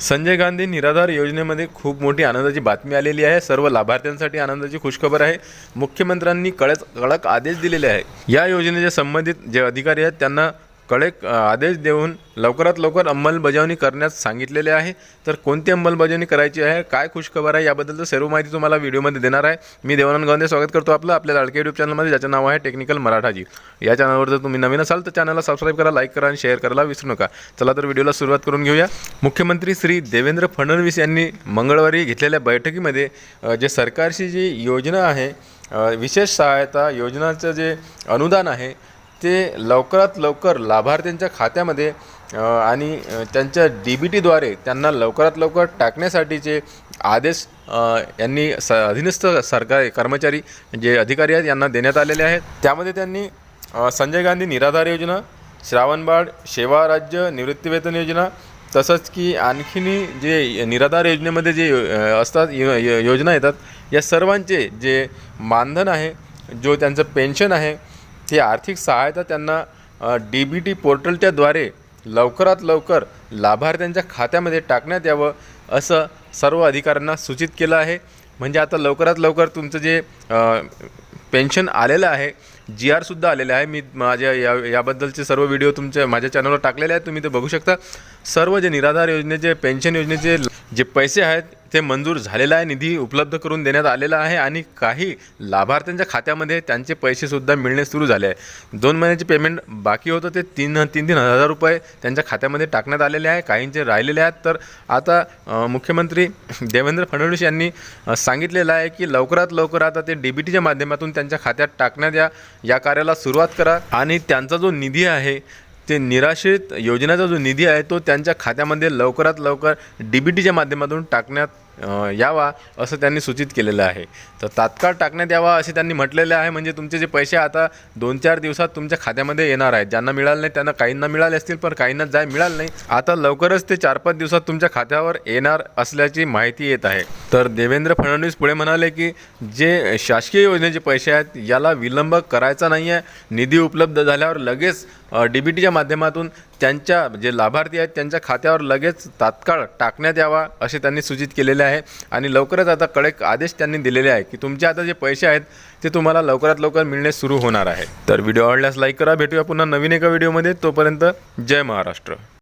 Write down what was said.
संजय गांधी निराधार योजनेमध्ये खूप मोठी आनंदाची बातमी आलेली आहे. सर्व लाभार्थ्यांसाठी आनंदाची खुशखबर आहे. मुख्यमंत्र्यांनी कळच कडक आदेश दिलेले आहे. या योजनेच्या संबंधित जे अधिकारी आहेत त्यांना कडक आदेश देऊन लवकरात लवकर अंमलबजावणी करण्यास सांगितलेले आहे. तर कोणती अंमलबजावणी करायची आहे काय खुशखबर आहे याबद्दल सर्व माहिती तुम्हाला व्हिडिओमध्ये देणार आहे. मी देवानंद गांधे स्वागत करतो आपलं आपल्या लाडके यूट्यूब चॅनलमध्ये ज्याचं नाव आहे टेक्निकल मराठाजी. या चॅनलवर जर तुम्ही नवीन असाल तर चॅनलला सबस्क्राईब करा लाईक करा आणि शेअर करायला विसरू नका. चला तर व्हिडिओला सुरुवात करून घेऊया. मुख्यमंत्री श्री देवेंद्र फडणवीस यांनी मंगळवारी घेतलेल्या बैठकीमध्ये जे सरकारची जी योजना आहे विशेष सहायता योजनाचं जे अनुदान आहे ते लवकरात लवकर लाभार्थ्यांच्या खात्यामध्ये आणि त्यांच्या डी बी टीद्वारे त्यांना लवकरात लवकर टाकण्यासाठीचे आदेश यांनी स अधीनस्थ सरकारी कर्मचारी जे अधिकारी आहेत यांना देण्यात आलेले आहेत. त्यामध्ये त्यांनी संजय गांधी निराधार योजना श्रावणबाळ सेवा राज्य निवृत्तीवेतन योजना तसंच की आणखीनही जे निराधार योजनेमध्ये जे असतात यो- योजना येतात या सर्वांचे जे मानधन आहे जो त्यांचं पेन्शन आहे ही आर्थिक सहायता त्यांना डी बी टी पोर्टलच्याद्वारे लवकरात लवकर लाभार्थ्यांच्या खात्यामध्ये टाकण्यात यावं असं सर्व अधिकाऱ्यांना सूचित केलं आहे. म्हणजे आता लवकरात लवकर तुमचं जे पेन्शन आलेलं आहे जी आरसुद्धा आलेलं आहे. मी माझ्या या याबद्दलचे सर्व व्हिडिओ तुमच्या माझ्या चॅनलवर टाकलेले आहेत. तुम्ही ते बघू शकता. सर्व जे निराधार योजनेचे पेन्शन योजनेचे जे पैसे आहेत ते मंजूर झालेलं आहे निधी उपलब्ध करून देण्यात आलेला आहे आणि काही लाभार्थ्यांच्या खात्यामध्ये त्यांचे पैसेसुद्धा मिळणे सुरू झाले आहे. दोन महिन्याचे पेमेंट बाकी होतं ते तीन तीन तीन हजार रुपये त्यांच्या खात्यामध्ये टाकण्यात आलेले आहे. काहींचे राहिलेले आहेत. तर आता मुख्यमंत्री देवेंद्र फडणवीस यांनी सांगितलेलं आहे की लवकरात लवकर आता ते डी बी टीच्या माध्यमातून त्यांच्या खात्यात टाकण्यात या या कार्याला सुरुवात करा आणि त्यांचा जो निधी आहे ते निराश्रित योजनेचा जो निधी आहे तो त्यांच्या खात्यामध्ये लवकरात लवकर डी बी टीच्या माध्यमातून टाकण्यात यावा असं त्यांनी सूचित केलेलं आहे. तर तात्काळ टाकण्यात यावा असे त्यांनी म्हटलेले आहे. म्हणजे तुमचे जे पैसे आता दोन चार दिवसात तुमच्या खात्यामध्ये येणार आहेत. ज्यांना मिळाले नाही त्यांना काहींना मिळाले असतील पण काहींना जाय मिळालं नाही. आता लवकरच ते चार पाच दिवसात तुमच्या खात्यावर येणार असल्याची माहिती येत आहे. तर देवेंद्र फडणवीस पुढे म्हणाले की जे शासकीय योजनेचे पैसे आहेत याला विलंब करायचा नाही आहे निधी उपलब्ध झाल्यावर लगेच डी बी टीच्या माध्यमातून त्यांच्या जे लाभार्थी आहेत त्यांच्या खात्यावर लगेच तात्काळ टाकण्यात यावा असे त्यांनी सूचित केलेले आहे. आणि लवकरच आता कडक आदेश त्यांनी दिलेले आहे की तुमचे आता जे पैसे आहेत ते तुम्हाला लवकरात लवकर मिळणे सुरू होणार आहे. तर व्हिडिओ आवडल्यास लाईक करा. भेटूया पुन्हा नवीन एका व्हिडिओमध्ये. तोपर्यंत जय महाराष्ट्र.